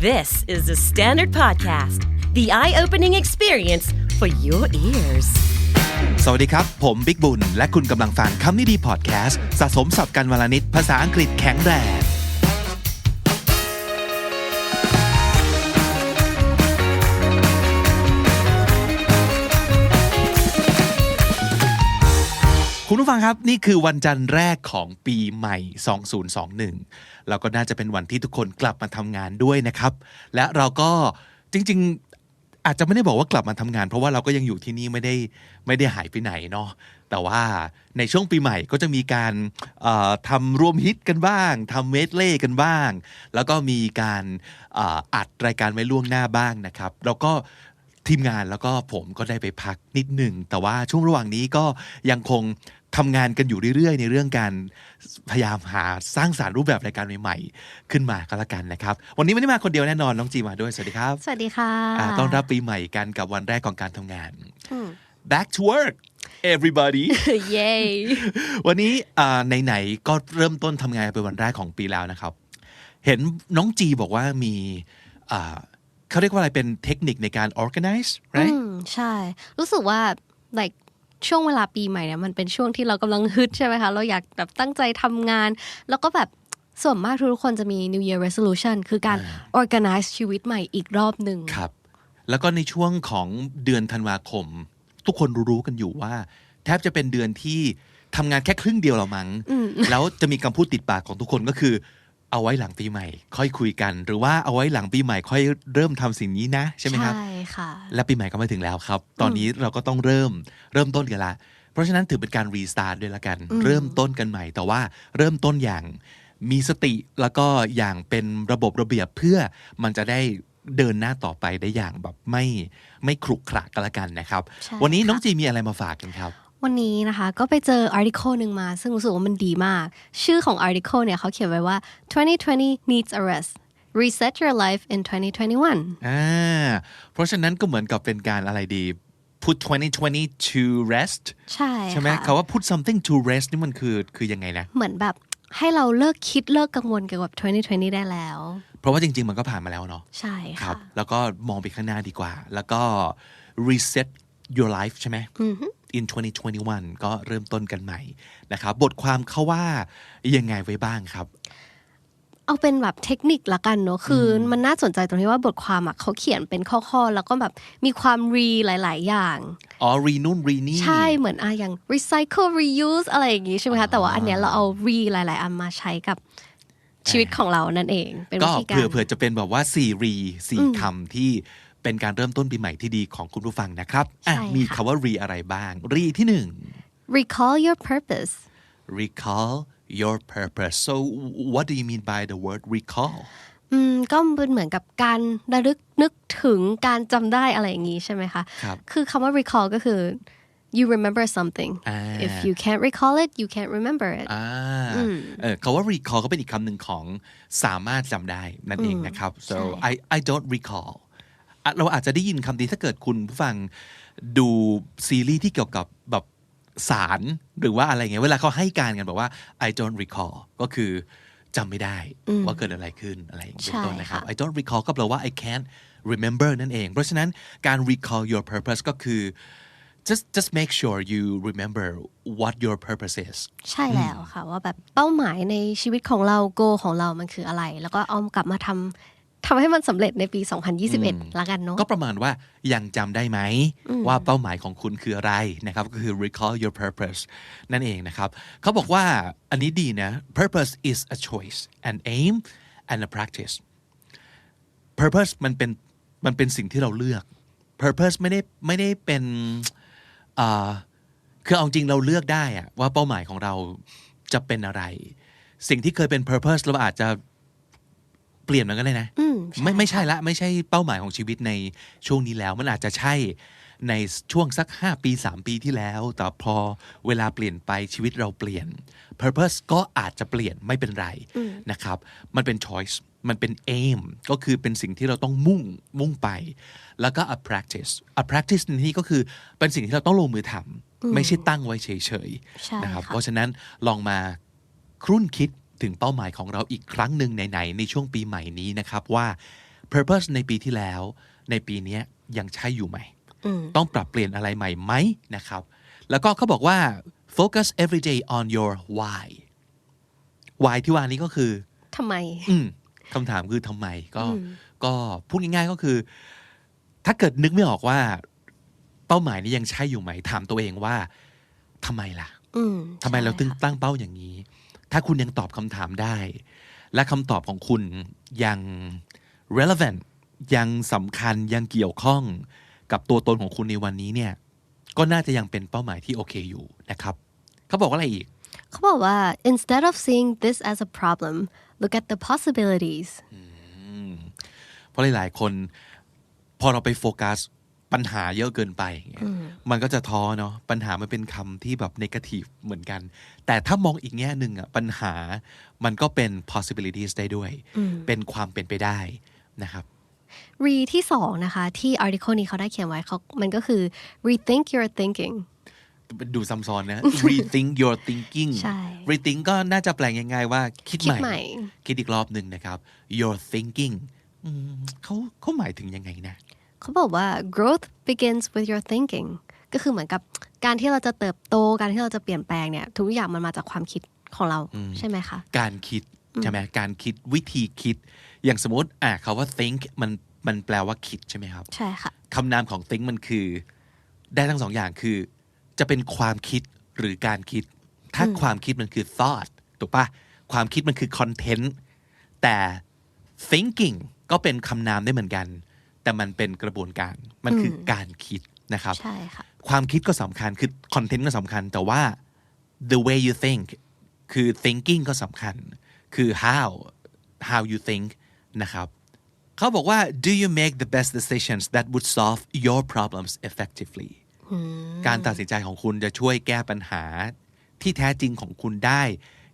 This is the Standard Podcast, the eye opening experience for your ears. สวัสดีครับ ผมบิ๊กบุญ และคุณกำลังฟังคำนี้ดีพอดแคสต์สะสมสับกันวลนิดภาษาอังกฤษแข็งแรงคุณผู้ฟังครับ นี่คือวันจันทร์แรกของปีใหม่ 2021 แล้วก็น่าจะเป็นวันที่ทุกคนกลับมาทำงานด้วยนะครับ และเราก็จริง ๆ อาจจะไม่ได้บอกว่ากลับมาทำงาน เพราะว่าเราก็ยังอยู่ที่นี่ไม่ได้ไม่ได้หายไปไหนเนาะแต่ว่าในช่วงปีใหม่ก็จะมีการทำรวมฮิตกันบ้างทำเมดเล่กันบ้าง แล้วก็มีการอัดรายการไว้ล่วงหน้าบ้างนะครับแล้วก็ ทีมงานแล้วก็ผมก็ได้ไปพักนิดหนึ่ง แต่ว่าช่วงระหว่างนี้ก็ยังคงทำงานกันอยู่เรื่อยๆ ในเรื่องการพยายามหาสร้างสารรค์รูปแบบรายการใหม่ๆ ขึ้นมาก็แล้วกันนะครับ วันนี้ไม่ได้มาคนเดียวแน่นอนน้องจีมาด้วยสวัสดีครับ สวัสดีค่ะอ่าต้อนรับปีใหม่กันกับวันแรกของการทำงาน back to work everybody เย้วันนี้อ่าไหนๆก็เริ่มต้นทำงานเป็นวันแรกของปีแล้วนะครับ เห็นน้องจีบอกว่ามีอ่า เขาเรียกว่าอะไรเป็นเทคนิคในการ organize อื right มใช่ รู้สึกว่า like ช่วงเวลาปีใหม่เนี่ยมันเป็นช่วงที่เรากำลังฮึดใช่ไหมคะ เราอยากแบบตั้งใจทำงาน แล้วก็แบบส่วนมากทุกคนจะมี New Year Resolution คือการ organize ชีวิตใหม่อีกรอบหนึ่งครับ แล้วก็ในช่วงของเดือนธันวาคม ทุกคนรู้ๆกันอยู่ว่า แทบจะเป็นเดือนที่ทำงานแค่ครึ่งเดียวเรามั้งแล้วจะมีคำพูดติดปากของทุกคนก็คือ เอาไว้หลังปีใหม่ ค่อยคุยกัน หรือว่าเอาไว้หลังปีใหม่ค่อยเริ่มทำสิ่งนี้นะใช่ไหมครับใช่ค่ะและปีใหม่ก็มาถึงแล้วครับ ตอนนี้เราก็ต้องเริ่มเริ่มต้นกันละเพราะฉะนั้นถือเป็นการรีสตาร์ทด้วยละกัน เริ่มต้นกันใหม่ แต่ว่าเริ่มต้นอย่างมีสติแล้วก็อย่างเป็นระบบระเบียบเพื่อมันจะได้เดินหน้าต่อไปได้อย่างแบบไม่ไม่ขรุขระกันละกันนะครับใช่วันนี้น้องค่ะจีมีอะไรมาฝากกันครับ วันนี้นะคะก็ไปเจอ article หนึ่งมา ซึ่งรู้สึกว่ามันดีมาก ชื่อของ article เนี่ยเขาเขียนไว้ว่า 2020 needs a rest reset your life in 2021อ่าเพราะฉะนั้นก็เหมือนกับเป็นการอะไรดี put 2020 to rest ใช่ใช่ไหมค่ะคำว่า put something to rest นี่มันคือคือยังไงนะ เหมือนแบบให้เราเลิกคิดเลิกกังวลเกี่ยวกับ 2020 ได้แล้ว เพราะว่าจริง ๆ มันก็ผ่านมาแล้วเนาะใช่ครัค่ะบแล้วก็มองไปข้างหน้าดีกว่า แล้วก็ reset your life ใช่ไหม in 2021 ก็เริ่มต้นกันใหม่นะครับ บทความเขาว่ายังไงไว้บ้างครับ เอาเป็นแบบเทคนิคละกันเนอะคืออมันน่าสนใจตรงที่ว่าบทความอะเขาเขียนเป็นข้อๆ แล้วก็แบบมีความรีหลาย ๆ อย่าง อ๋อ รีนู่นรีนี่ ใช่เหมือนอะอย่าง recycle reuse อะไรอย่างงี้ใช่ไหมคะ แต่ว่าอันเนี้ยเราเอา re หลาย ๆ อันมาใช้กับชีวิตของเรานั่นเอง เป็นก็วิธีการเผื่อเผื่อจะเป็นแบบว่าสี่รีสี่คำที่ เป็นการเริ่มต้นปีใหม่ที่ดีของคุณผู้ฟังนะครับอะใช่ค่ะมีคำว่ารีอะไรบ้าง รีที่หนึ่ง recall your purpose recall your purpose so what do you mean by the word recall อืมก็เป็นเหมือนกับการระลึกนึกถึงการจำได้อะไรอย่างงี้ใช่ไหมคะครับคือคำว่า recall ก็คือ you remember something อ่า if you can't recall it you can't remember it อ่าเออคาว่า recall ก็เป็นอีกคำหนึ่งของสามารถจำได้นั่นเองนะครับ so I I don't recall อะ เราอาจจะได้ยินคำนี้ถ้าเกิดคุณผู้ฟังดูซีรีส์ที่เกี่ยวกับแบบสารหรือว่าอะไรเงี้ยเวลาเขาให้การกันบอกว่า I don't recall ก็คือจำไม่ได้ว่าเกิดอะไรขึ้นอะไรอย่างเงี้ยเป็นต้นนะครับใช่ค่ะ I don't recall ก็แปลว่า I can't remember นั่นเอง เพราะฉะนั้นการ recall your purpose ก็คือ just just make sure you remember what your purpose is ใช่แล้วค่ะ ว่าแบบเป้าหมายในชีวิตของเราโกของเรามันคืออะไร แล้วก็เอากลับมาทำ ทำให้มันสำเร็จในปี 2021 ละกันเนาะก็ประมาณว่ายังจำได้ไหม ว่าเป้าหมายของคุณคืออะไรนะครับก็คือ recall your purpose นั่นเองนะครับเขาบอกว่าอันนี้ดีนะ purpose is a choice an aim and a practice purpose มันเป็นมันเป็นสิ่งที่เราเลือก purpose ไม่ได้ไม่ได้เป็นอ่าคือเอาจริงเราเลือกได้อะว่าเป้าหมายของเราจะเป็นอะไร สิ่งที่เคยเป็น purpose เราอาจจะเปลี่ยนมันก็ได้นะอืมใช่ไม่ไม่ใช่ละ ไม่ใช่เป้าหมายของชีวิตในช่วงนี้แล้ว มันอาจจะใช่ในช่วงสัก 5 ปี 3 ปีที่แล้ว แต่พอเวลาเปลี่ยนไปชีวิตเราเปลี่ยน purpose ก็อาจจะเปลี่ยนไม่เป็นไรนะครับ มันเป็น choice มันเป็น aim ก็คือเป็นสิ่งที่เราต้องมุ่งมุ่งไป แล้วก็ a practice a practice ในที่ก็คือเป็นสิ่งที่เราต้องลงมือทำไม่ใช่ตั้งไว้เฉยใช่ๆนะครับค่ะเพราะฉะนั้นลองมาครุ่นคิด ถึงเป้าหมายของเราอีกครั้งหนึ่งไหนๆในช่วงปีใหม่นี้นะครับว่า purpose ในปีที่แล้ว ในปีเนี้ยยังใช่อยู่ไหมอืมต้องปรับเปลี่ยนอะไรใหม่ไหมนะครับ แล้วก็เขาบอกว่า focus every day on your why why ที่ว่านี้ก็คือทำไมอืมคำถามคือทำไมก็อืมก็พูดง่ายๆก็คือ ถ้าเกิดนึกไม่ออกว่า เป้าหมายนี้ยังใช่อยู่ไหม ถามตัวเองว่าทำไมล่ะอืมทำไมเราถึงใช่ค่ะตั้งเป้าอย่างนี้ ถ้าคุณยังตอบคำถามได้ และคำตอบของคุณยัง relevant ยังสำคัญยังเกี่ยวข้องกับตัวตนของคุณในวันนี้เนี่ย ก็น่าจะยังเป็นเป้าหมายที่โอเคอยู่นะครับ เขาบอกว่าอะไรอีก เขาบอกว่า instead of seeing this as a problem look at the possibilities เพราะหลายๆคน พอเราไปโฟกัส ปัญหาเยอะเกินไปอย่างเงี้ยมันก็จะท้อเนาะ ปัญหามันเป็นคำที่แบบนกาทีฟเหมือนกัน แต่ถ้ามองอีกแง่หนึ่งอะปัญหามันก็เป็น possibilities ได้ด้วย เป็นความเป็นไปได้นะครับ re ที่สองนะคะ ที่ article นี้เขาได้เขียนไว้เขามันก็คือ rethink your thinking ดูซ้ำซ้อนนะ rethink your thinking ใช่ rethink ก็น่าจะแปลงง่ายๆว่า คิดคิดใหม่ใหม่ คิดอีกรอบหนึ่งนะครับ your thinking อืมเขาเขาหมายถึงยังไงนะ เขาบอกว่า growth begins with your thinking ก็คือเหมือนกับการที่เราจะเติบโตการที่เราจะเปลี่ยนแปลงเนี่ยทุกอย่างมันมาจากความคิดของเราใช่ไหมคะ การคิดใช่ไหมการคิดวิธีคิด อย่างสมมติอะคาว่า think มันมันแปลว่าคิดใช่ไหมครับ ใช่ค่ะคำนามของ think มันคือ ได้ทั้งสองอย่างคือ จะเป็นความคิดหรือการคิด ถ้าความคิดมันคือ thought ถูกปะความคิดมันคือ content แต่ thinking ก็เป็นคำนามได้เหมือนกัน แต่มันเป็นกระบวนการมันคือการคิดนะครับใช่ค่ะความคิดก็สำคัญคือ content ก็สำคัญ แต่ว่า the way you think คือ thinking ก็สำคัญ คือ how how you think นะครับเขาบอกว่า do you make the best decisions that would solve your problems effectively การตัดสินใจของคุณจะช่วยแก้ปัญหาที่แท้จริงของคุณได้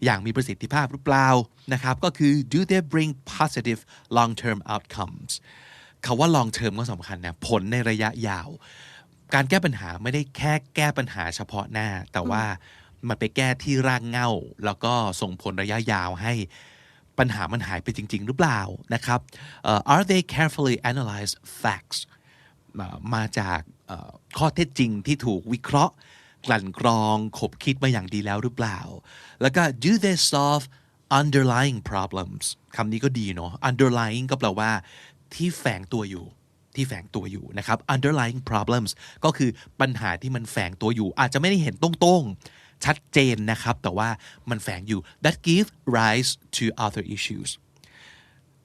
อย่างมีประสิทธิภาพหรือเปล่านะครับ ก็คือ do they bring positive long term outcomes คาว่า long term ก็สำคัญนะผลในระยะยาว การแก้ปัญหาไม่ได้แค่แก้ปัญหาเฉพาะหน้า แต่ว่ามันไปแก้ที่รากเหง้าแล้วก็ส่งผลระยะยาวให้ปัญหามันหายไปจริง ๆ หรือเปล่านะครับเอ่อ are they carefully analyzed facts เอ่อมาจากเอ่อข้อเท็จจริงที่ถูกวิเคราะห์ กลั่นกรองขบคิดมาอย่างดีแล้วหรือเปล่า แล้วก็ do they solve underlying problems คำนี้ก็ดีเนาะ underlying ก็แปลว่า ที่แฝงตัวอยู่ที่แฝงตัวอยู่นะครับ underlying problems ก็คือปัญหาที่มันแฝงตัวอยู่ อาจจะไม่ได้เห็นตรงๆ ชัดเจนนะครับ แต่ว่ามันแฝงอยู่ that give rise to other issues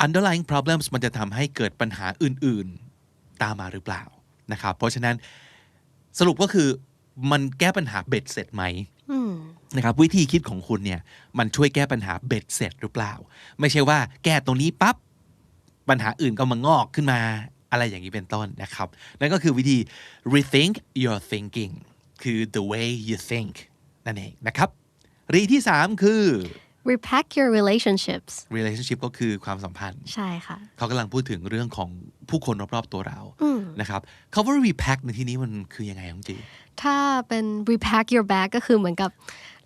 underlying problems มันจะทำให้เกิดปัญหาอื่นๆ ตามมาหรือเปล่านะครับ เพราะฉะนั้นสรุปก็คือมันแก้ปัญหาเบ็ดเสร็จไหมอืมนะครับวิธีคิดของคุณเนี่ยมันช่วยแก้ปัญหาเบ็ดเสร็จหรือเปล่า ไม่ใช่ว่าแก้ตรงนี้ปั๊บ ปัญหาอื่นก็มางอกขึ้นมาอะไรอย่างนี้เป็นต้นนะครับ นั่นก็คือวิธี rethink your thinking คือ the way you think นั่นเองนะครับ รีที่ 3 คือ repack your relationships relationship ก็คือความสัมพันธ์ ใช่ค่ะ เขากำลังพูดถึงเรื่องของผู้คนรอบๆตัวเรา นะครับคำว่า repack ในที่นี้มันคือยังไงของจีถ้าเป็น repack your bag ก็คือเหมือนกับ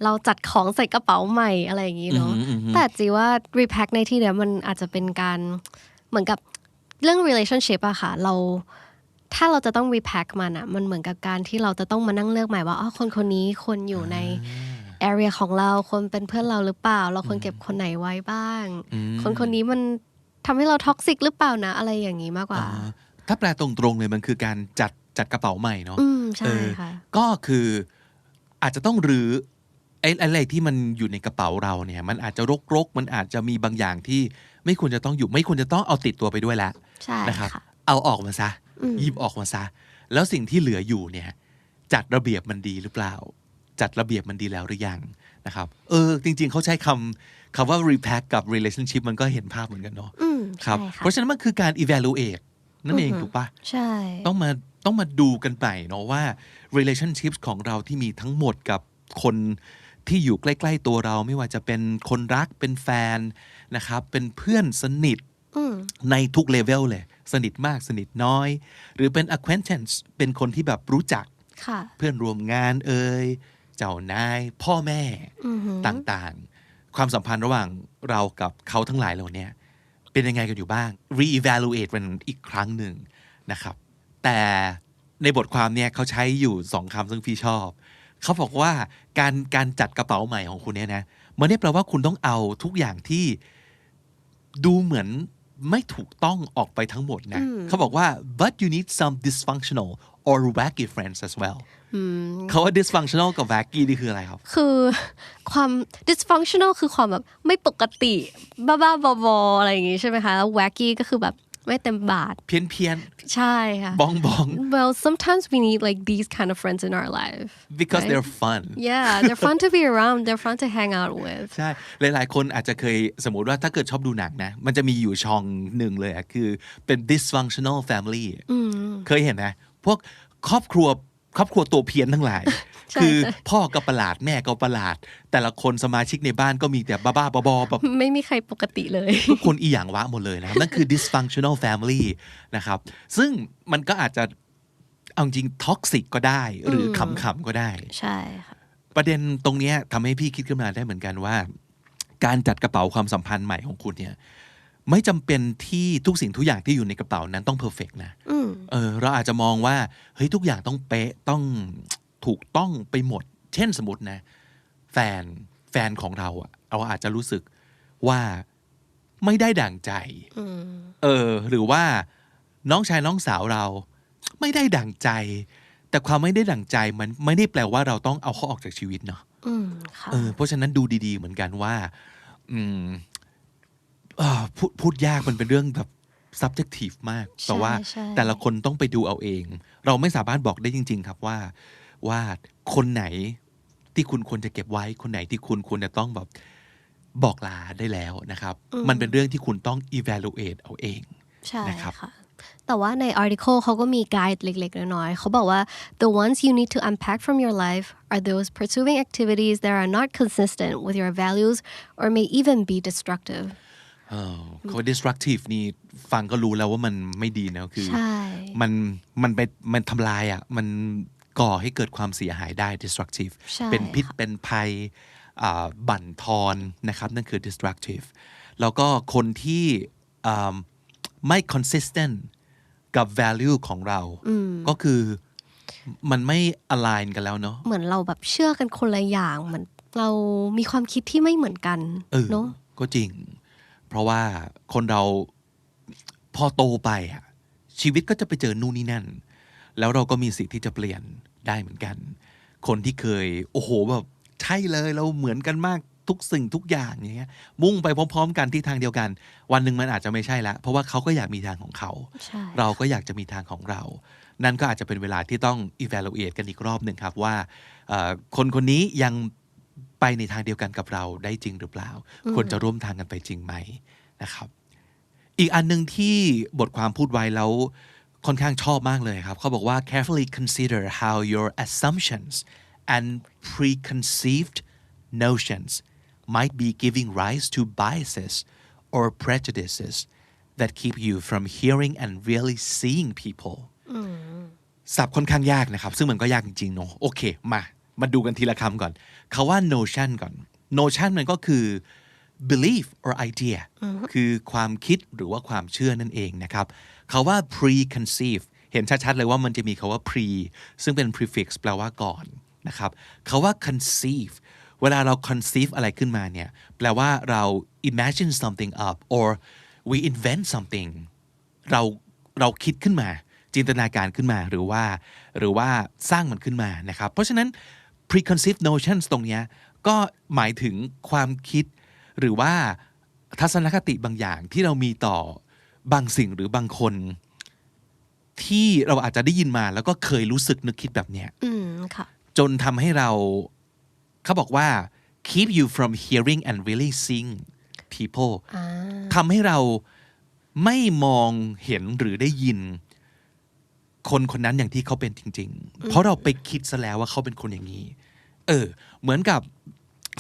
เราจัดของใส่กระเป๋าใหม่อะไรอย่างนี้เนาะอือหืออือหือแต่จีว่า repack ในที่เนี้ยมันอาจจะเป็นการ เหมือนกับเรื่อง relationship อะค่ะ เราถ้าเราจะต้อง repack มันอะมันเหมือนกับการที่เราจะต้องมานั่งเลือกใหม่ว่าอ๋อคนคนนี้คนอยู่ใน area ของเราคนเป็นเพื่อนเราหรือเปล่า เราควรเก็บคนไหนไว้บ้าง คนคนนี้มันทำให้เราท็อกซิกหรือเปล่านะ อะไรอย่างนี้มากกว่าอ่าถ้าแปลตรงๆเลยมันคือการจัดจัดกระเป๋าใหม่เนาะอืมใช่เออค่ะก็คืออาจจะต้องรื้อไอ้อะไรที่มันอยู่ในกระเป๋าเราเนี่ย มันอาจจะรกๆ มันอาจจะมีบางอย่างที่ ไม่ควรจะต้องอยู่ ไม่ควรจะต้องเอาติดตัวไปด้วยแล้วใช่นะครับค่ะเอาออกมาซะอืมหยิบออกมาซะ แล้วสิ่งที่เหลืออยู่เนี่ย จัดระเบียบมันดีหรือเปล่า จัดระเบียบมันดีแล้วหรือยังนะครับ เออ จริง ๆ เขาใช้คำคำว่า repack กับ relationship มันก็เห็นภาพเหมือนกันเนาะอืมครับใช่ค่ะเพราะฉะนั้นมันคือการ evaluate นั่นเองถูกปะใช่ ต้องมาต้องมาดูกันไปเนาะว่า relationships ของเราที่มีทั้งหมดกับคน ที่อยู่ใกล้ ๆ ตัวเราไม่ว่าจะเป็นคนรักเป็นแฟนนะครับ เป็นเพื่อนสนิทอืมในทุกเลเวลเลย สนิทมากสนิทน้อย หรือเป็น acquaintance เป็นคนที่แบบรู้จักค่ะเพื่อนร่วมงานเอ่ยเจ้านาย พ่อแม่อือหือต่างๆ ความสัมพันธ์ระหว่างเรากับเขาทั้งหลายเหล่าเนี้ยเป็นยังไงกันอยู่บ้าง reevaluate มันอีกครั้งหนึ่งนะครับ แต่ในบทความเนี่ยเขาใช้อยู่สองคำซึ่งพี่ชอบ เขาบอกว่าการการจัดกระเป๋าใหม่ของคุณเนี่ยนะมันไม่ได้แปลว่าคุณต้องเอาทุกอย่างที่ดูเหมือนไม่ถูกต้องออกไปทั้งหมดนะเขาบอกว่า but you need some dysfunctional or wacky friends as well เขาว่า dysfunctional กับ wacky นี่คืออะไรครับ คือความ dysfunctional คือความแบบไม่ปกติ บ้าๆบอๆอะไรอย่างงี้ใช่ไหมคะ แล้ว wacky ก็คือแบบ ไม่เต็มบาทเพี้ยนเพียนใช่ค่ะบองบอง well sometimes we need like these kind of friends in our life because right? they're fun yeah they're fun to be around they're fun to hang out with ใช่หลายๆ คนอาจจะเคยสมมติว่าถ้าเกิดชอบดูหนังนะ มันจะมีอยู่ช่องหนึ่งเลยอะคือเป็น dysfunctional family เคยเห็นไหมพวกครอบครัว ครอบครัวตัวเพี้ยนทั้งหลายใช่คือใช่พ่อก็ประหลาดแม่ก็ประหลาด แต่ละคนสมาชิกในบ้านก็มีแต่บ้าๆบอๆแบบไม่มีใครปกติเลย ทุกคนอีหยังวะหมดเลยนะครับ นั่นคือ dysfunctional family นะครับ ซึ่งมันก็อาจจะเอาจริงท็อกซิกก็ได้ หรือขำๆก็ได้ ใช่ค่ะประเด็นตรงเนี้ยทำให้พี่คิดขึ้นมาได้เหมือนกันว่า การจัดกระเป๋าความสัมพันธ์ใหม่ของคุณเนี่ย ไม่จำเป็นที่ทุกสิ่งทุกอย่างที่อยู่ในกระเป๋านั้นต้องเพอร์เฟกนะอืมเออเราอาจจะมองว่าเฮ้ยทุกอย่างต้องเป๊ะต้องถูกต้องไปหมด เช่นสมมตินะ แฟนแฟนของเราอะเราอาจจะรู้สึกว่าไม่ได้ดั่งใจอืมเออ หรือว่าน้องชายน้องสาวเรา ไม่ได้ดั่งใจ แต่ความไม่ได้ดั่งใจมันไม่ได้แปลว่าเราต้องเอาเขาออกจากชีวิตเนาะอืมค่ะเออเพราะฉะนั้นดูดี ๆ เหมือนกันว่า อืมอ่า พูดพูดยากมันเป็นเรื่องแบบ subjective มาก แต่ว่าใช่แต่ละคนต้องไปดูเอาเอง เราไม่สามารถบอกได้จริง ๆ ครับว่าว่าคนไหนที่คุณควรจะเก็บไว้ คนไหนที่คุณควรจะต้องแบบบอกลาได้แล้วนะครับ มันเป็นเรื่องที่คุณต้อง evaluate เอาเองใช่นะครับค่ะแต่ว่าใน article เขาก็มี guide เล็กๆน้อยๆเขาบอกว่า the ones you need to unpack from your life are those pursuing activities that are not consistent with your values or may even be destructive เออเขา destructive นี่ฟังก็รู้แล้วว่ามันไม่ดีนะคือ ใช่ มันมันไปมันทำลายอะมันก่อให้เกิดความเสียหายได้ destructive ใช่เป็นพิษค่ะ เป็นภัยอ่าบั่นทอนนะครับ นั่นคือ destructive แล้วก็คนที่อ่าไม่ consistent กับ value ของเรา ก็คือมันไม่ align กันแล้วเนาะ เหมือนเราแบบเชื่อกันคนละอย่างเหมือนเรามีความคิดที่ไม่เหมือนกันเออเนาะ ก็จริงเพ ราะว่าคนเราพอโตไปอะชีวิตก็จะไปเจอนู่นนี่นั่น แล้วเราก็มีสิทธิ์ที่จะเปลี่ยนได้เหมือนกัน คนที่เคย โอ้โหแบบใช่เลยเราเหมือนกันมากทุกสิ่งทุกอย่างอย่างเงี้ยมุ่งไปพร้อม ๆ กันที่ทางเดียวกัน วันหนึ่งมันอาจจะไม่ใช่ละเพราะว่าเขาก็อยากมีทางของเขาใช่เราก็อยากจะมีทางของเรา นั่นก็อาจจะเป็นเวลาที่ต้อง evaluate กันอีกรอบหนึ่งครับว่าเอ่อคนคนนี้ยัง ไปในทางเดียวกันกับเราได้จริงหรือเปล่า ควรจะร่วมทางกันไปจริงไหมนะครับ อีกอันหนึ่งที่บทความพูดไว้แล้วค่อนข้างชอบมากเลยครับเขาบอกว่า carefully consider how your assumptions and preconceived notions might be giving rise to biases or prejudices that keep you from hearing and really seeing people ศัพท์ค่อนข้างยากนะครับ ซึ่งมันก็ยากจริงๆเนอะโอเค มา มาดูกันทีละคำก่อนคาว่า notion ก่อน notion มันก็คือ belief or idea คือความคิดหรือว่าความเชื่อนั่นเองนะครับคาว่า preconceive เห็นชัดๆเลยว่ามันจะมีคาว่า pre ซึ่งเป็น prefix แปลว่าก่อนนะครับคาว่า conceive เวลาเรา conceive อะไรขึ้นมาเนี่ยแปลว่าเรา imagine something up or we invent something เราเราคิดขึ้นมา จินตนาการขึ้นมาหรือว่า หรือว่าสร้างมันขึ้นมานะครับ เพราะฉะนั้น preconceived notions ตรงเนี้ยก็หมายถึงความคิด หรือว่าทัศนคติบางอย่างที่เรามีต่อบางสิ่งหรือบางคน ที่เราอาจจะได้ยินมาแล้วก็เคยรู้สึกนึกคิดแบบเนี้ยอืมค่ะจนทำให้เราเขาบอกว่า keep you from hearing and really seeing people อ่าทำให้เราไม่มองเห็นหรือได้ยิน คนคนนั้นอย่างที่เขาเป็นจริง ๆ เพราะเราไปคิดซะแล้วว่าเขาเป็นคนอย่างนี้ เออ เหมือนกับ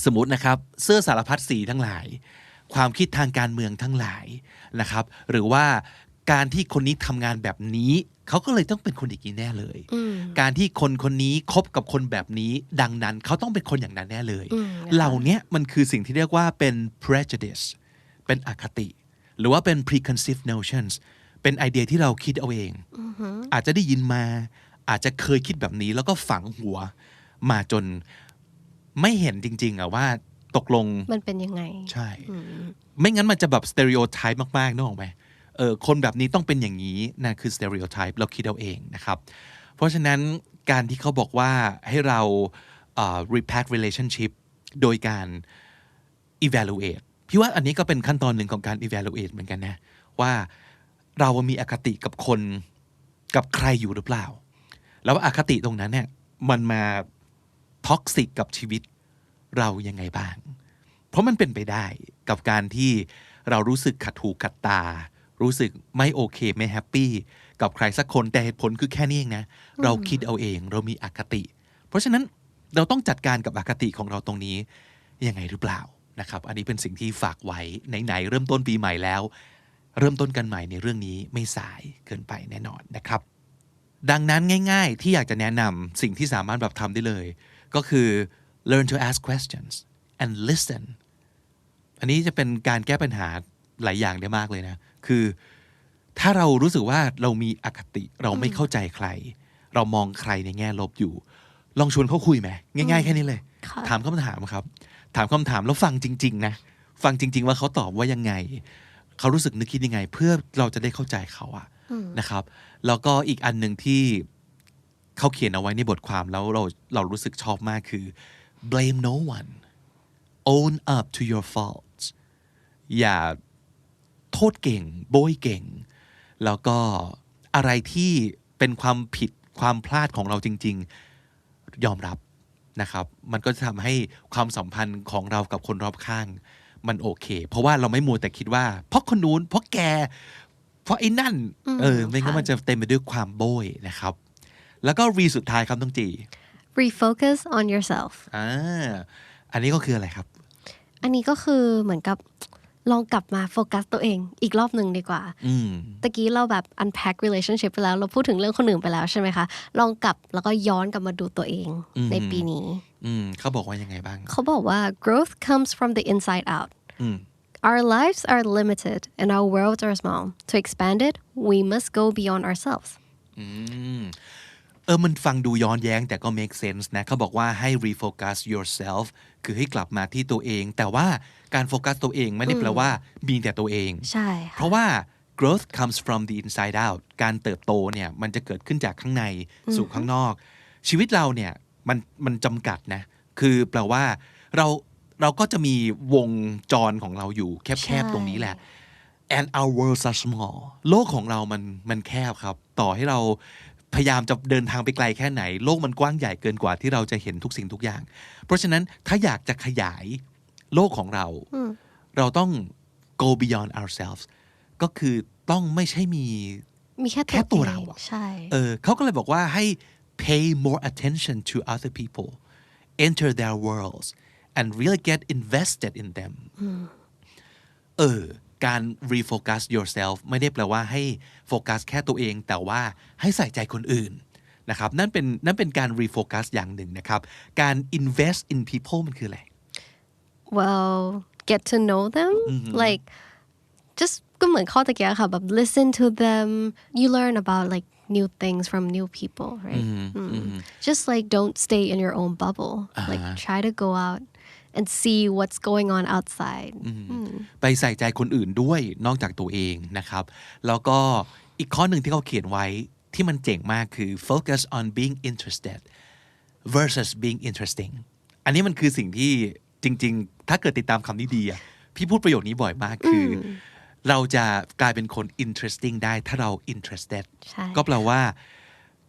สมมตินะครับ เสื้อสารพัดสีทั้งหลาย ความคิดทางการเมืองทั้งหลายนะครับ หรือว่าการที่คนนี้ทำงานแบบนี้ เขาก็เลยต้องเป็นคนอย่างนี้แน่เลยอืมการที่คนคนนี้คบกับคนแบบนี้ ดังนั้นเขาต้องเป็นคนอย่างนั้นแน่เลยอืมเหล่าเนี้ยมันคือสิ่งที่เรียกว่าเป็น prejudice เป็นอคติ หรือว่าเป็น preconceived notions เป็นไอเดียที่เราคิดเอาเอง อาจจะได้ยินมา อาจจะเคยคิดแบบนี้ แล้วก็ฝังหัวมาจนไม่เห็นจริง ๆอะว่าตกลงมันเป็นยังไง ใช่ ไม่งั้นมันจะแบบ stereotype มากๆนึกออกไหมเออคนแบบนี้ต้องเป็นอย่างนี้นั่นคือ stereotype เราคิดเอาเองนะครับ เพราะฉะนั้นการที่เขาบอกว่าให้เราเอ่อ repack relationship โดยการ evaluate พี่ว่าอันนี้ก็เป็นขั้นตอนหนึ่งของการ evaluate เหมือนกันนะ ว่า เรามีอคติกับคนกับใครอยู่หรือเปล่า แล้วอคติตรงนั้นเนี่ยมันมาท็อกซิกกับชีวิตเรายังไงบ้าง เพราะมันเป็นไปได้กับการที่เรารู้สึกขัดหูขัดตา รู้สึกไม่โอเคไม่แฮปปี้กับใครสักคนแต่เหตุผลคือแค่นี้เองนะ เราคิดเอาเองเรามีอคติ เพราะฉะนั้นเราต้องจัดการกับอคติของเราตรงนี้ยังไงหรือเปล่านะครับ อันนี้เป็นสิ่งที่ฝากไว้ไหนๆเริ่มต้นปีใหม่แล้ว เริ่มต้นกันใหม่ในเรื่องนี้ไม่สายเกินไปแน่นอนนะครับ ดังนั้นง่ายๆ ที่อยากจะแนะนำสิ่งที่สามารถแบบทำได้เลย ก็คือ learn to ask questions and listen อันนี้จะเป็นการแก้ปัญหาหลายอย่างได้มากเลยนะ คือ ถ้าเรารู้สึกว่าเรามีอคติเราไม่เข้าใจใคร เรามองใครในแง่ลบอยู่ ลองชวนเขาคุยไหมง่ายๆแค่นี้เลยค่ะถามคำถามครับ ถามคำถามแล้วฟังจริง ๆ นะ ฟังจริง ๆ ว่าเขาตอบว่ายังไง เขารู้สึกนึกคิดยังไง เพื่อเราจะได้เข้าใจเขาอะนะครับ แล้วก็อีกอันหนึ่งที่เขาเขียนเอาไว้ในบทความแล้วเราเรารู้สึกชอบมากคือ blame no one own up to your faults อย่าโทษเก่ง โบยเก่ง แล้วก็อะไรที่เป็นความผิดความพลาดของเราจริง ๆ ยอมรับนะครับ มันก็จะทำให้ความสัมพันธ์ของเรากับคนรอบข้าง มันโอเค เพราะว่าเราไม่มัวแต่คิดว่า เพราะคนนู้นเพราะแก เพราะไอ้นั่น เออไม่งั้นค่ะมันจะเต็มไปด้วยความโบยนะครับ แล้วก็รีสุดท้ายครับต้องจี refocus on yourself อ่าอันนี้ก็คืออะไรครับ อันนี้ก็คือเหมือนกับลองกลับมาโฟกัสตัวเองอีกรอบหนึ่งดีกว่าอืมตะกี้เราแบบ unpack relationship ไปแล้ว เราพูดถึงเรื่องคนอื่นไปแล้วใช่ไหมคะ ลองกลับแล้วก็ย้อนกลับมาดูตัวเองอืมในปีนี้ อืมเขาบอกว่ายังไงบ้าง เขาบอกว่า growth comes from the inside out อืม Our lives are limited and our worlds are small. To expand it, we must go beyond ourselves. อืมเออมันฟังดูย้อนแย้งแต่ก็ make sense นะเขาบอกว่าให้ refocus yourself คือให้กลับมาที่ตัวเอง แต่ว่าการโฟกัสตัวเองไม่ได้แปลว่ามีแต่ตัวเอง ใช่เพค่ะราะว่า growth comes from the inside out การเติบโตเนี่ยมันจะเกิดขึ้นจากข้างในสู่ข้างนอก ชีวิตเราเนี่ย มันมันจำกัดนะ คือแปลว่าเราเราก็จะมีวงจรของเราอยู่แคบๆตรงนี้แหละ and our worlds are small โลกของเรามันมันแคบครับ ต่อให้เราพยายามจะเดินทางไปไกลแค่ไหน โลกมันกว้างใหญ่เกินกว่าที่เราจะเห็นทุกสิ่งทุกอย่าง เพราะฉะนั้นถ้าอยากจะขยายโลกของเรา เราต้อง go beyond ourselves ก็คือต้องไม่ใช่มีมีแค่แค่ตัวเราอะใช่ เออเขาก็เลยบอกว่าให้ pay more attention to other people enter their worlds and really get invested in them เออการ refocus yourself ไม่ได้แปลว่าให้โฟกัสแค่ตัวเอง แต่ว่าให้ใส่ใจคนอื่นนะครับนั่นเป็นนั่นเป็นการ refocus อย่างหนึ่งนะครับการ invest in people มันคืออะไร well get to know them like just ก็เหมือนข้อตะเกียค่ะแบบ listen to them you learn about like new things from new people right Mm. just like don't stay in your own bubble like try to go out and see what's going on outside ไปใส่ใจคนอื่นด้วยนอกจากตัวเองนะครับ แล้วก็อีกข้อหนึ่งที่เขาเขียนไว้ที่มันเจ๋งมากคือ focus on being interested versus being interesting อันนี้มันคือสิ่งที่จริง ๆ ถ้าเกิดติดตามคำนี้ดีอะพี่พูดประโยคนี้บ่อยมากคืออ เราจะกลายเป็นคน interesting ได้ถ้าเรา interested ใช่ก็แปลว่า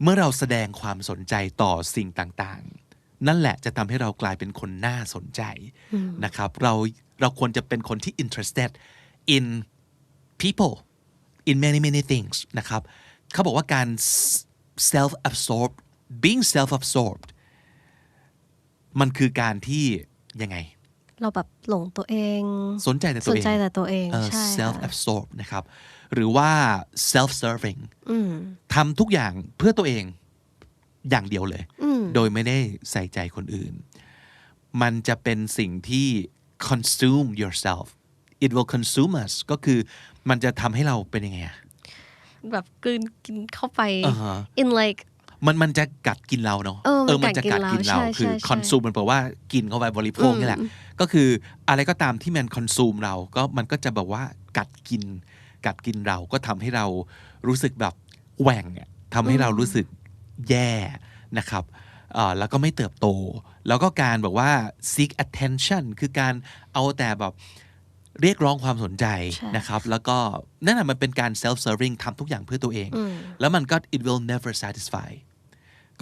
เมื่อเราแสดงความสนใจต่อสิ่งต่างๆ นั่นแหละจะทำให้เรากลายเป็นคนน่าสนใจนะครับ เราเราควรจะเป็นคนที่ interested in people in many many things นะครับเขาบอกว่าการ self absorbed being self absorbed มันคือการที่ยังไง เราแบบหลงตัวเอง สนใจแต่สตัวนเองใจแต่ตัวเองเออใช่ self ค่ะ absorbed นะครับ หรือว่า self serving ทำทุกอย่างเพื่อตัวเองอย่างเดียวเลย โดยไม่ได้ใส่ใจคนอื่น มันจะเป็นสิ่งที่ consume yourself it will consume us ก็คือมันจะทำให้เราเป็นยังไงอะแบบกลืนกินเข้าไปอ่าฮะ in like มันมันจะกัดกินเราเนาะเออมันมันจะกัดกินเรากัดกินเราคือใช่ใช่ consume มันแปลว่ากินเข้าไปบริโภคนี่แหละ ก็คืออะไรก็ตามที่มัน consume เราก็มันก็จะแบบว่ากัดกิน กัดกินเราก็ทำให้เรารู้สึกแบบแหว่งอะทำให้เรารู้สึกแย่นะครับเอ่อแล้วก็ไม่เติบโต แล้วก็การแบบว่า seek attention คือการเอาแต่แบบ เรียกร้องความสนใจใช่นะครับ แล้วก็นั่นแหะมันเป็นการ self serving ทำทุกอย่างเพื่อตัวเอง แล้วมันก็ it will never satisfy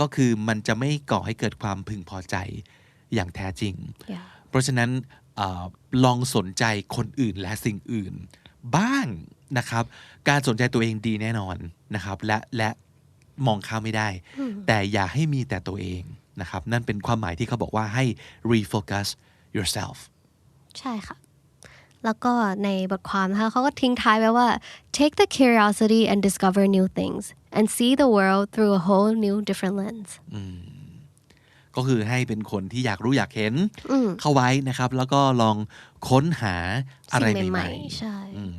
ก็คือมันจะไม่ก่อให้เกิดความพึงพอใจอย่างแท้จริง yeah เพราะฉะนั้นเออลองสนใจคนอื่นและสิ่งอื่น บ้างนะครับ การสนใจตัวเองดีแน่นอนนะครับ และและมองข้ามไม่ได้ แต่อย่าให้มีแต่ตัวเองนะครับ นั่นเป็นความหมายที่เขาบอกว่าให้ refocus yourself ใช่ค่ะ แล้วก็ในบทความนะคะเขาก็ทิ้งท้ายไว้ว่า take the curiosity and discover new things and see the world through a whole new different lens ก็คือให้เป็นคนที่อยากรู้อยากเห็นเข้าไว้นะครับ แล้วก็ลองค้นหาอะไรสิ่งใหใหม่ม่ๆใช่ๆอืม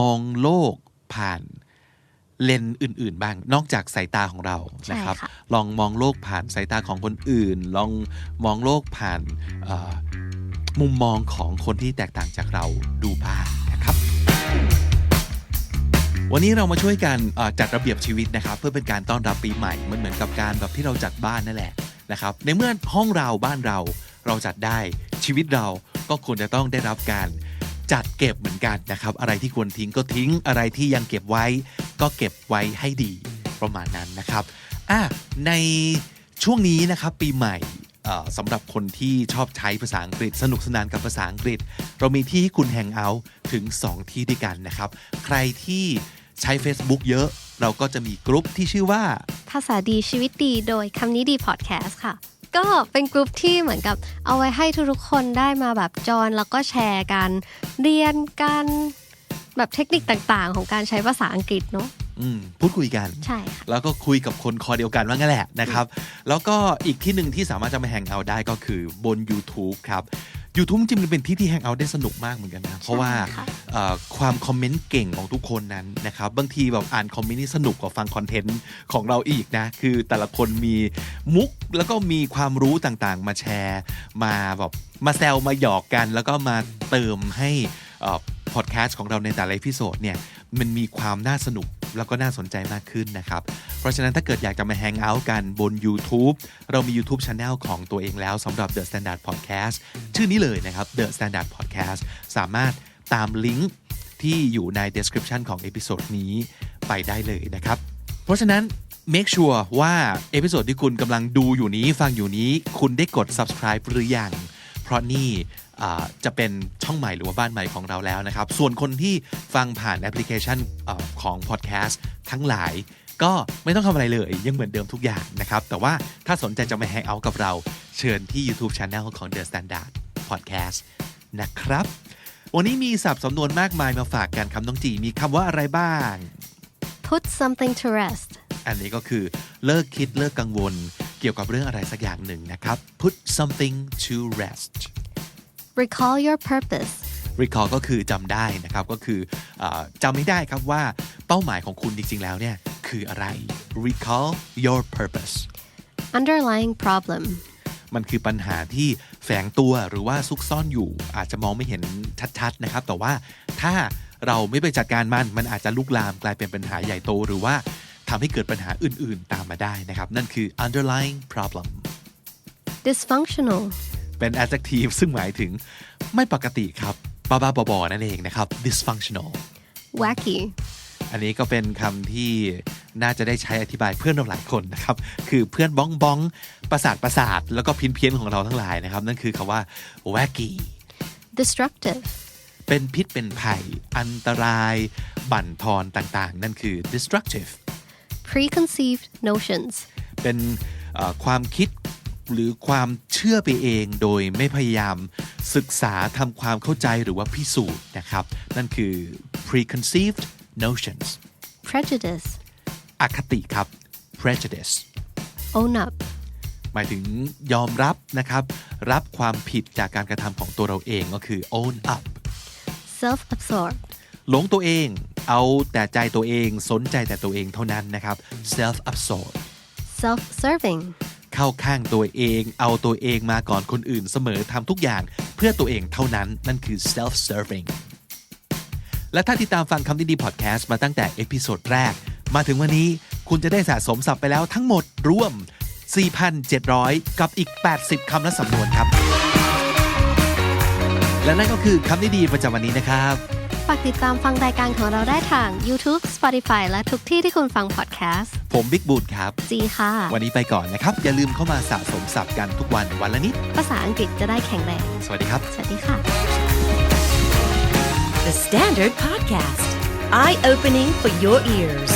มองโลกผ่านเลนส์อื่น ๆ บ้าง นอกจากสายตาของเรานะครับใช่ค่ะลองมองโลกผ่านสายตาของคนอื่น ลองมองโลกผ่านเอ่อ มุมมองของคนที่แตกต่างจากเราดูบ้างนะครับ วันนี้เรามาช่วยกันจัดระเบียบชีวิตนะครับ เพื่อเป็นการต้อนรับปีใหม่มันเหมือนกับการแบบที่เราจัดบ้านนั่นแหละนะครับในเมื่อห้องเราบ้านเราเราจัดได้ชีวิตเราก็ควรจะต้องได้รับการจัดเก็บเหมือนกันนะครับ อะไรที่ควรทิ้งก็ทิ้งอะไรที่ยังเก็บไว้ ก็เก็บไว้ให้ดีประมาณนั้นนะครับอะในช่วงนี้นะครับปีใหม่ สำหรับคนที่ชอบใช้ภาษาอังกฤษ สนุกสนานกับภาษาอังกฤษ เรามีที่ให้คุณแฮงเอาท์ถึง 2 ที่ด้วยกันนะครับ ใครที่ใช้ Facebook เยอะ เราก็จะมีกลุ่มที่ชื่อว่า ภาษาดีชีวิตดีโดยคำนี้ดีพอดแคสต์ค่ะ ก็เป็นกลุ่มที่เหมือนกับเอาไว้ให้ทุกๆคนได้มาแบบจอยแล้วก็แชร์กัน เรียนกัน แบบเทคนิคต่างๆ ของการใช้ภาษาอังกฤษเนาะ พูดคุยกัน ใช่ค่ะ แล้วก็คุยกับคนคอเดียวกันว่างั้นแหละนะครับ แล้วก็อีกที่หนึ่งที่สามารถจะมาแฮงเอาท์ได้ก็คือบน YouTube ครับ YouTube จริงๆมันเป็นที่ที่แฮงเอาท์ได้สนุกมากเหมือนกันนะ เพราะว่าค่ะเอ่อความคอมเมนต์เก่งของทุกคนนั้นนะครับ บางทีแบบอ่านคอมเมนต์นี่สนุกกว่าฟังคอนเทนต์ของเราอีกนะ คือแต่ละคนมีมุกแล้วก็มีความรู้ต่างๆ มาแชร์ มาแบบมาแซวมาหยอกกัน แล้วก็มาเติมให้พอดแคสต์ของเราในแต่ละพิโซดเนี่ยมันมีความน่าสนุก แล้วก็น่าสนใจมากขึ้นนะครับ เพราะฉะนั้นถ้าเกิดอยากจะมาแฮงเอาท์กันบน YouTube เรามี YouTube Channel ของตัวเองแล้วสำหรับ The Standard Podcast ชื่อนี้เลยนะครับ The Standard Podcast สามารถตามลิงก์ที่อยู่ใน description ของเอพิโซดนี้ไปได้เลยนะครับ เพราะฉะนั้น make sure ว่าเอพิโซดที่คุณกำลังดูอยู่นี้ฟังอยู่นี้ คุณได้กด subscribe หรือยัง เพราะนี่ จะเป็นช่องใหม่หรือว่าบ้านใหม่ของเราแล้วนะครับ ส่วนคนที่ฟังผ่านแอปพลิเคชันอาของ podcast ทั้งหลาย ก็ไม่ต้องทำอะไรเลย ยังเหมือนเดิมทุกอย่างนะครับ แต่ว่าถ้าสนใจจะมาแฮงเอาท์กับเราเชิญที่ YouTube Channel ของ The Standard Podcast นะครับ วันนี้มีศัพท์สำนวนมากมายมาฝากกันคำต้องจีมีคำว่าอะไรบ้าง put something to rest อันนี้ก็คือเลิกคิดเลิกกังวล เกี่ยวกับเรื่องอะไรสักอย่างหนึ่งนะครับ put something to rest recall your purpose recall ก็คือจำได้นะครับก็คือเออจำไม่ได้ครับว่าเป้าหมายของคุณจริงๆแล้วเนี่ยคืออะไร recall your purpose underlying problem มันคือปัญหาที่แฝงตัวหรือว่าซุกซ่อนอยู่ อาจจะมองไม่เห็นชัดๆนะครับ แต่ว่าถ้าเราไม่ไปจัดการมันมันอาจจะลุกลามกลายเป็นปัญหาใหญ่โต หรือว่าทำให้เกิดปัญหาอื่นๆตามมาได้นะครับ นั่นคือ underlying problem dysfunctional เป็น adjective ซึ่งหมายถึงไม่ปกติครับบ้าๆบอๆนั่นเองนะครับ dysfunctional wacky อันนี้ก็เป็นคำที่น่าจะได้ใช้อธิบายเพื่อนเราหลายคนนะครับ คือเพื่อนบ้องบ้องประสาทประสาทแล้วก็พินเพี้ยนของเราทั้งหลายนะครับ นั่นคือคำว่า wacky destructive เป็นพิษเป็นภัย อันตราย บั่นทอนต่างๆ นั่นคือ destructive preconceived notions เป็นเอ่อความคิด หรือความเชื่อไปเองโดยไม่พยายามศึกษาทำความเข้าใจหรือว่าพิสูจน์นะครับ นั่นคือ preconceived notions prejudice อคติครับ prejudice own up หมายถึงยอมรับนะครับ รับความผิดจากการกระทำของตัวเราเองก็คือ own up self absorbed หลงตัวเอง เอาแต่ใจตัวเอง สนใจแต่ตัวเองเท่านั้นนะครับ self absorbed self serving เข้าข้างตัวเอง เอาตัวเองมาก่อนคนอื่นเสมอทำทุกอย่างเพื่อตัวเองเท่านั้นนั่นคือ self serving และถ้าติดตามฟังคำนี้ดีพอดแคสต์มาตั้งแต่เอพิโซดแรก มาถึงวันนี้คุณจะได้สะสมศัพท์ไปแล้วทั้งหมดรวม 4,700 กับอีก 80 คำและสำนวนครับ และนั่นก็คือคำนี้ดีประจำวันนี้นะครับ ฝากติดตามฟังรายการของเราได้ทาง YouTube Spotify และทุกที่ที่คุณฟัง podcast ผมบิ๊กบูนครับ จีค่ะ วันนี้ไปก่อนนะครับ อย่าลืมเข้ามาสะสมศัพท์กันทุกวันวันละนิด ภาษาอังกฤษจะได้แข็งแรง สวัสดีครับ สวัสดีค่ะ The Standard Podcast, eye opening for your ears.